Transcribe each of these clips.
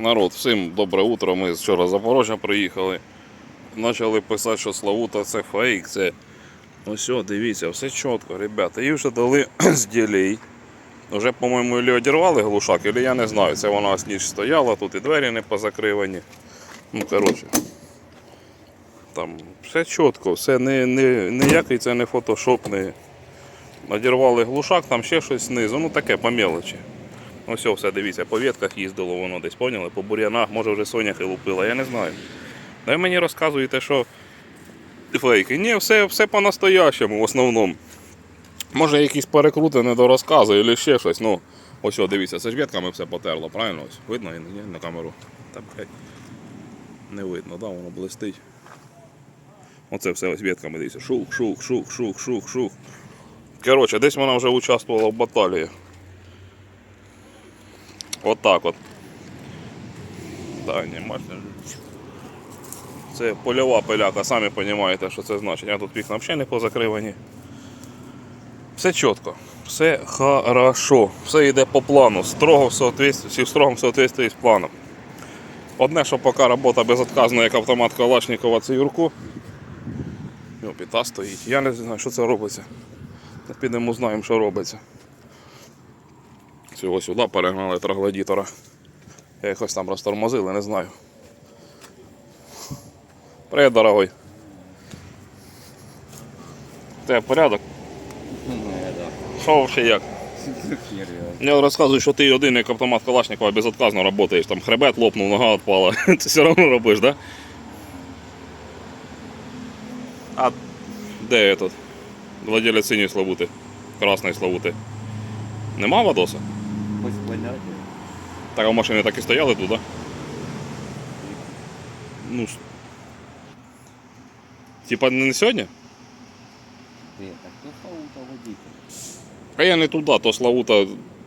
народ, всім добре утро. Ми вчора з Запорожжя приїхали. Почали писати, що Славута це фейк, це. Ось, о, дивіться, все чітко, ребята. Їй вже дали з ділей. Вже, по-моєму, ілі одірвали глушак, ілі я не знаю. Це вона ось ніч стояла, тут і двері не позакривані. Ну, коротше. Там все чітко, все не, не, ніякий це не фотошоп, не. Одірвали глушак, там ще щось знизу, ну таке по мелочі. Ось все, дивіться, по ветках їздило воно десь, поняли? По бур'янах, може вже соняхи лупила, я не знаю. Ви мені розказуєте, що фейки. Ні, все, все по-настоящему в основному. Може якісь перекрути не до розказу або ще щось. Ну, ось дивіться, це ж ветками все потерло, правильно? Ось, видно ні, на камеру? Та, блядь, не видно, да, воно блистить. Оце все ось ветками дивіться. Шух, шух, шух, шух, шух, шух. Коротше, десь вона вже участвувала в баталії. От так от. Да, не. Це польова пиляка, самі розумієте, що це значить. А тут вікна взагалі не позакривані. Все чітко, все хорошо, все йде по плану, строго в соответствии, в строгому соответствии з планом. Одне, що поки робота безотказна, як автомат Калашникова, це. Його піта стоїть. Я не знаю, що це робиться. Підемо знаємо, що робиться. Цього сюди перегнали троглодітора. Я якось там розтормозили, не знаю. Привіт, дорогой. Тебе порядок? Що взагалі як? Я розказую, що ти один як автомат Калашникова безотказно працюєш. Там хребет лопнув, нога відпала. Ти все одно робиш, так? Да? А де этот? Владелець синьої славути? Красної славути. Нема Вадоса? Без поняття. Так а машини так і стояли тут, так? Ну. Типа не сьогодні? Ти, так то фаута водитель. А я не туди, то Славута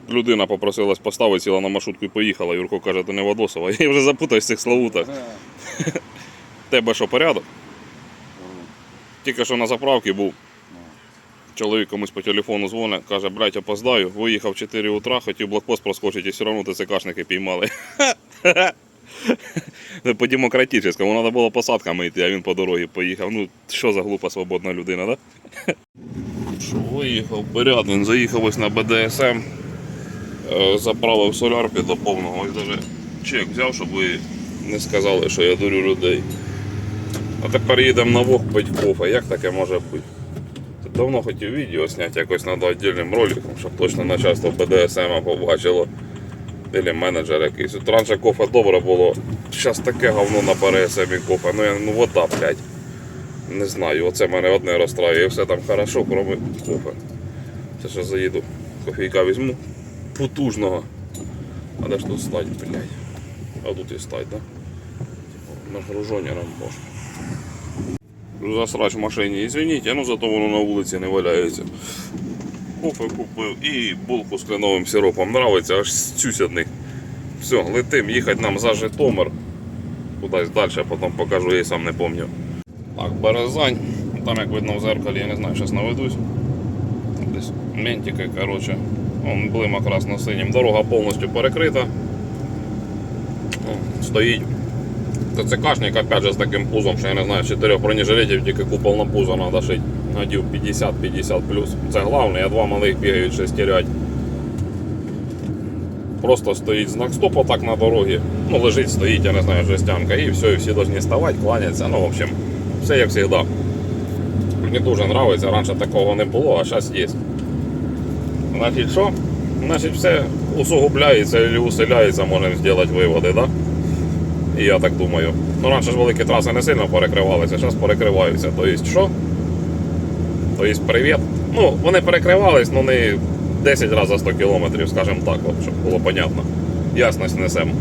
людина попросилась поставити, сіла на маршрутку і поїхала. Юрко каже, ти не Вадосова. Я вже запутаюсь в цих Славутах. Тебе що, порядок? Тільки що на заправці був. Ну. Чоловік комусь по телефону дзвонить, каже, блядь, опоздаю, виїхав 4 утра, хотів блокпост проскочити, і все одно ТЦКшники піймали. Це по демократичному, треба було посадками йти, а він по дорозі поїхав. Ну, що за глупа свободна людина? Да? Що, виїхав, порядок, заїхав ось на БДСМ, е, заправив солярки до повного, ось даже чек взяв, щоб ви не сказали, що я дурю людей. А тепер їдемо на вог пить кофе. Як таке може бути? Давно хотів відео зняти якось над віддільним роликом, щоб точно начальство БДСМ побачило. Или менеджер якийсь. От раніше кофе добре було. Зараз таке говно на БДСМ кофе. Ну, я, ну вода, блядь. Не знаю, оце мене одне розстраює. Все там хорошо, кроме кофе. Це ще заїду. Кофійка візьму. Потужного. А де ж тут стать, блядь? А тут і стать, да? Типу, нагруження нам може. Засрач в машині, извините, ну зато воно на вулиці не валяється. Кофе купив і булку з кленовим сиропом. Нравиться, аж цюсядний. Все, летим, їхати нам за Житомир. Кудись далі, потім покажу, я сам не пам'ятаю. Так, Березань. Там як видно в зеркалі, я не знаю, зараз наведусь. Десь ментики, коротше. Вон блима красно-синім. Дорога повністю перекрита. Стоїть ТЦКшник, опять же, з таким пузом, що я не знаю, з чотирьох бронежилетів тільки купол на пузо треба шити. Надів 50-50 плюс. Це головне, а два малих бігають шестерять. Просто стоїть знак стоп так на дорогі. Ну, лежить, стоїть, я не знаю, жестянка, і все, і всі повинні ставати, кланятися. Ну, в общем, все як завжди. Мені дуже подобається, раніше такого не було, а зараз є. Значить, що? Значить, все усугубляється і усиляється, можемо зробити виводи, так? Да? І я так думаю. Ну, раніше ж великі траси не сильно перекривалися, зараз перекриваються. Тобто що? Тобто привіт. Ну, вони перекривались, але не 10 разів за 100 кілометрів, скажімо так, от, щоб було понятно. Ясність несемо.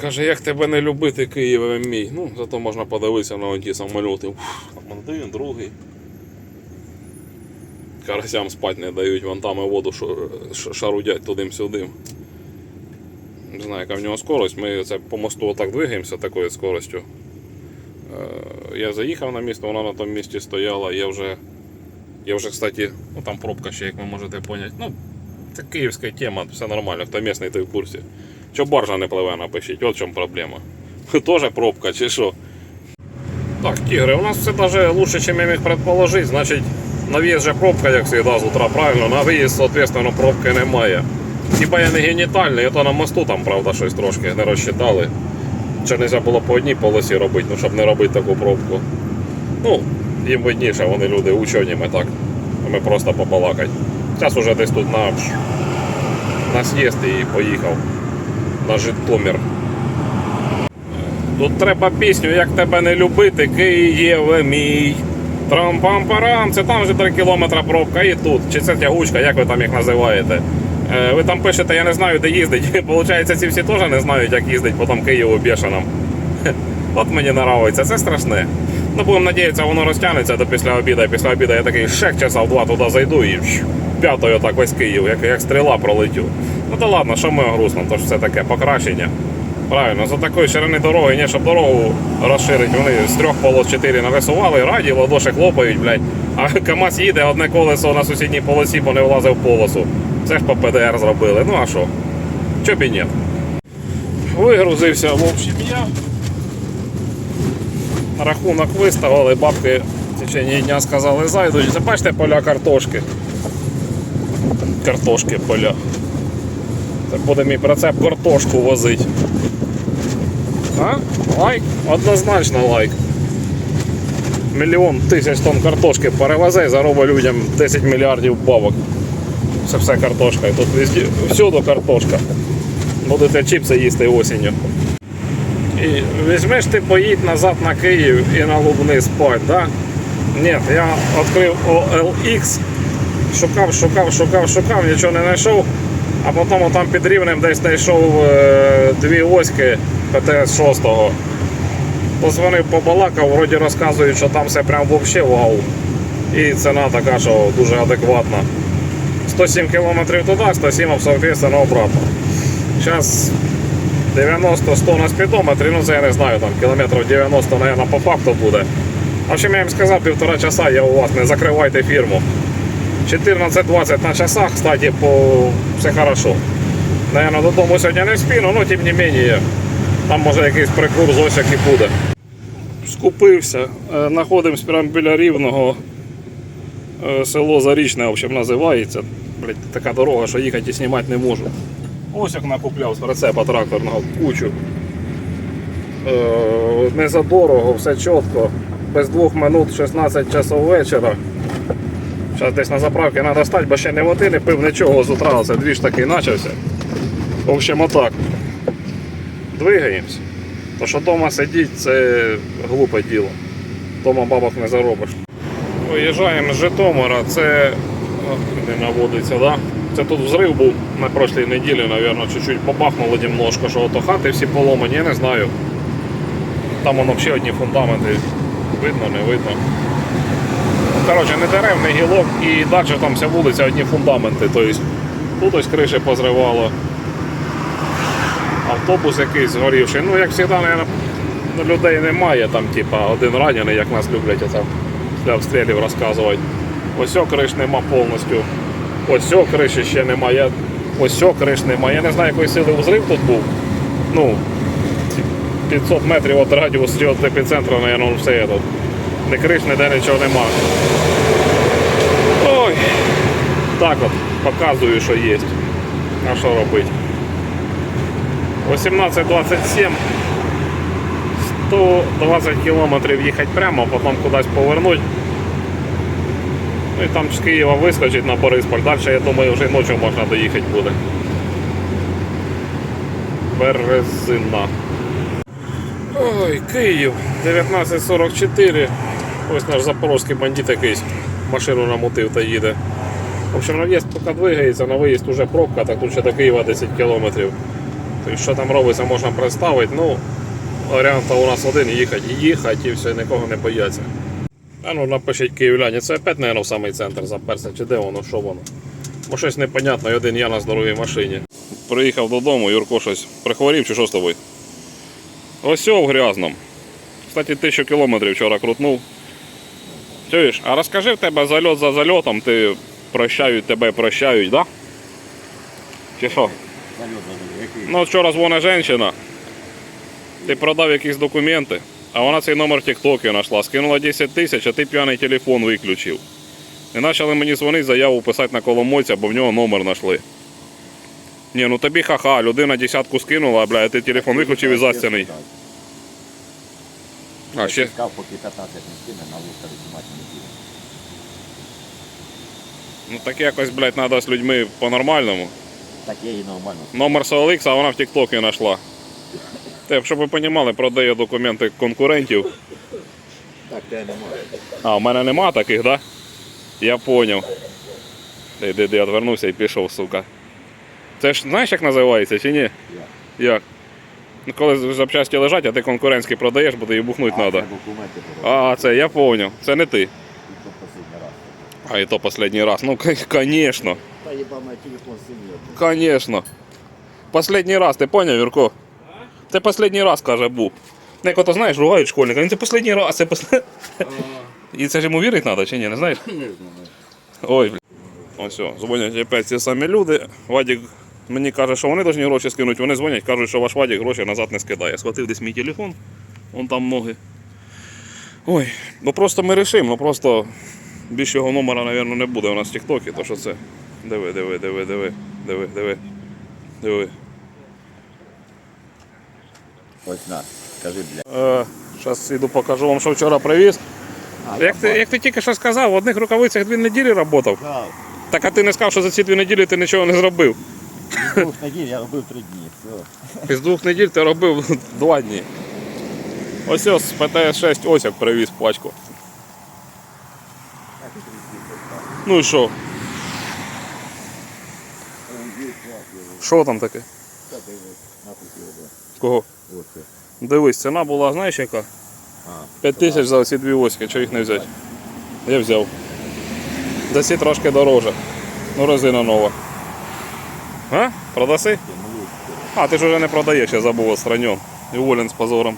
Каже, як тебе не любити, Києве мій. Ну, зато можна подивитися на ті самоліти. Там один, другий. Карасям спати не дають, вон там і воду шарудять туди-сюди. Не знаю, яка в нього скорость. Ми це по мосту отак двигаємося такою скоростю. Е, Я заїхав на місто, вона на тому місці стояла. Я вже, я вже, кстати, ну там пробка ще, як ви можете поняти. Ну, це київська тема, все нормально, хто місний, той в курсі. Що баржа не пливе, напишіть, от в чому проблема. Тоже пробка чи що? Так, тігри, у нас все даже лучше, ніж я міг предположити. Значить, на в'їзд же пробка, як завжди, з утра, правильно, на виїзд, соответственно, пробки немає. Хіба я не генітальний, а то на мосту там, правда, щось трошки не розчитали. Чи не можна було по одній полосі робити, ну, щоб не робити таку пробку. Ну, їм видніше, вони люди учені, ми так. Ми просто побалакать. Зараз уже десь тут на, на з'їзд і поїхав. На Житомир. Тут треба пісню, як тебе не любити, Києве мій. Трам-пам-парам, це там вже 3 кілометри пробка і тут. Чи це тягучка, як ви там їх називаєте? Е, ви там пишете, я не знаю, де їздить. Получається, ці всі теж не знають, як їздить по там Києву бешеному. От мені подобається, це страшне. Ну, будемо надіятися, воно розтягнеться до після обіду. Після обіду я такий шек часа в два туди зайду і п'ятою так весь Київ, як, як стріла пролетю. Ну то ладно, що ми грустно, то ж все таке покращення. Правильно, за такої ширини дороги, ні, щоб дорогу розширити, вони з трьох полос чотири нарисували, раді, ладоші хлопають, блядь. А КАМАЗ їде, одне колесо на сусідній полосі, бо не влазив в полосу. Це ж по ПДР зробили. Ну а що? Чо б і ні? Вигрузився, в общем, я. Рахунок виставили, бабки в течение дня сказали, зайдуть. Це бачите поля картошки. Картошки поля. Це буде мій прицеп картошку возить. А? Лайк? Однозначно лайк. Мільйон тисяч тонн картошки перевезе і заробить людям 10 мільярдів бабок. Це все картошка. І тут всюди картошка. Будете чіпси їсти осінню. І візьмеш ти поїдь назад на Київ і на Лубни спать, да? Ні, я відкрив OLX, шукав, шукав, шукав, шукав, нічого не знайшов, а потім там під рівнем десь знайшов е, дві оськи ПТС 6. Позвонив, побалакав, вроді розказують, що там все прям вообще вау. І ціна така, що дуже адекватна. 107 км туди, 107 соответственно обратно. Зараз 90-100 на спідометрі, ну це я не знаю, там кілометрів 90, наверное, по факту буде. В общем, я їм сказав, півтора часа я у вас, не закривайте фірму. 14-20 на часах, кстати, по... все хорошо. Наверное, додому сьогодні не вспіну, ну тим не менее, там може якийсь прикурс ось як і буде. Скупився, Е, знаходимось прямо біля рівного. Е, Село Зарічне, в общем, називається. Блять, така дорога, що їхати і знімати не можу. Ось як накупляв з прицепа тракторного кучу. Е, не задорого, все чітко. Без двох минут 16 часов вечора. Зараз десь на заправці треба стати, бо ще не води не пив нічого з утра, це двіж такий почався. В общем, отак. Двигаємось. То що вдома сидіть, це глупе діло. Дома бабок не заробиш. Виїжджаємо з Житомира, це не наводиться, да? Це тут взрив був на прошлій неділі, мабуть, чуть-чуть побахнуло немножко, що ото хати всі поломані, я не знаю. Там воно ще одні фундаменти. Видно, не видно. Коротше, не дерев, не гілок і далі там вся вулиця одні фундаменти. Тобто тут ось криші позривало. Автобус якийсь згорівший. Ну, як завжди, людей немає, там, типа, один ранений, як нас люблять оце для обстрілів розказувати. Ось криш нема повністю. Ось о криші ще немає. Ось криш немає. Я не знаю, якої сили взрив тут був. Ну, 500 метрів від радіусу від епіцентру, мабуть, все є тут. Не криш, ніде нічого нема. Ой. Так от, показую, що є. А що робити? 18.27. 120 кілометрів їхати прямо, потім кудись повернути. Ну і там з Києва вискочить на Борисполь. Далі, я думаю, вже ночі можна доїхати буде. Березина. Ой, Київ, 1944. Ось наш запорозький бандит якийсь машину намутив та їде. В общем, на в'їзд поки двигається, на виїзд уже пробка, так тут ще до Києва 10 кілометрів. Тобто, що там робиться, можна представити. Ну, варіант у нас один їхати, їхати і все, нікого не бояться. А ну напишіть київляні, це опять, наверное, в самий центр заперся, чи де воно, що воно. Бо щось непонятно, і один я на здоровій машині. Приїхав додому, Юрко щось прихворів чи що з тобою? Ось о, в грязному. Кстати, тисячу кілометрів вчора крутнув. Чуєш, а розкажи в тебе зальот за зальотом, ти прощають тебе, прощають, да? Чи що? Зальот, зальот. Ну, вчора дзвонить жінка. Ти продав якісь документи, а вона цей номер в Тіктокі знайшла. Скинула 10 тисяч, а ти п'яний телефон виключив. І почали мені дзвонити, заяву писати на коломойця, бо в нього номер знайшли. Ні, ну тобі ха-ха, людина десятку скинула, бля, а ти телефон виключив і застяний. А ще поки 15 не скине, на вуха знімати не буде. ну так якось, блядь, треба з людьми по-нормальному. Так я її нормально. Номер SOLX, а вона в Тіктокі знайшла. Те, щоб ви розуміли, продає документи конкурентів. Так, тебе немає. А, у мене нема таких, да? Я. Де, де, де, отвернувся і пішов, сука. Це ж знаєш, як називається чи ні? Я. Як? Ну, коли запчасті лежать, а ти конкурентський продаєш, буде їх бухнуть А, треба. А, це я поняв. Це не ти. А і то останній раз. Ну, звісно. Та їба мій телефон синій. Конечно. Последній раз, ти поняв, Юрко? Це последній раз, каже, був. Ну, Як ото знаєш, ругають школьника, він це последній раз, це послед... І це ж йому вірити треба, чи ні, не знаєш? Не знаю. Ой, бля. Ось, дзвонять опять ці самі люди. Вадік мені каже, що вони повинні гроші скинути. Вони дзвонять, кажуть, що ваш Вадік гроші назад не скидає. Схватив десь мій телефон, вон там ноги. Ой, ну просто ми рішимо, ну просто більше його номера, мабуть, не буде у нас в Тіктокі, то що це. Диви, диви, диви, диви, диви, диви, диви. Ось на, скажи, бля. Зараз іду покажу вам, що вчора привіз. А, Як ти, як ти тільки що сказав, в одних рукавицях дві неділі працював. Так, Так а ти не сказав, що за ці дві неділі ти нічого не зробив. з двох неділь я робив три дні. Все. Із двох неділь ти робив два дні. Ось ось з ПТС-6 ось як привіз пачку. Ну і що? Що там таке? Кого? Оце. Дивись, ціна була, знаєш яка? 5 тисяч за ці дві оськи, чого їх не взяти? Я взяв. За ці трошки дороже. Ну резина нова. А? Продаси? А, ти ж вже не продаєш, я забув отстранен. І уволен з позором.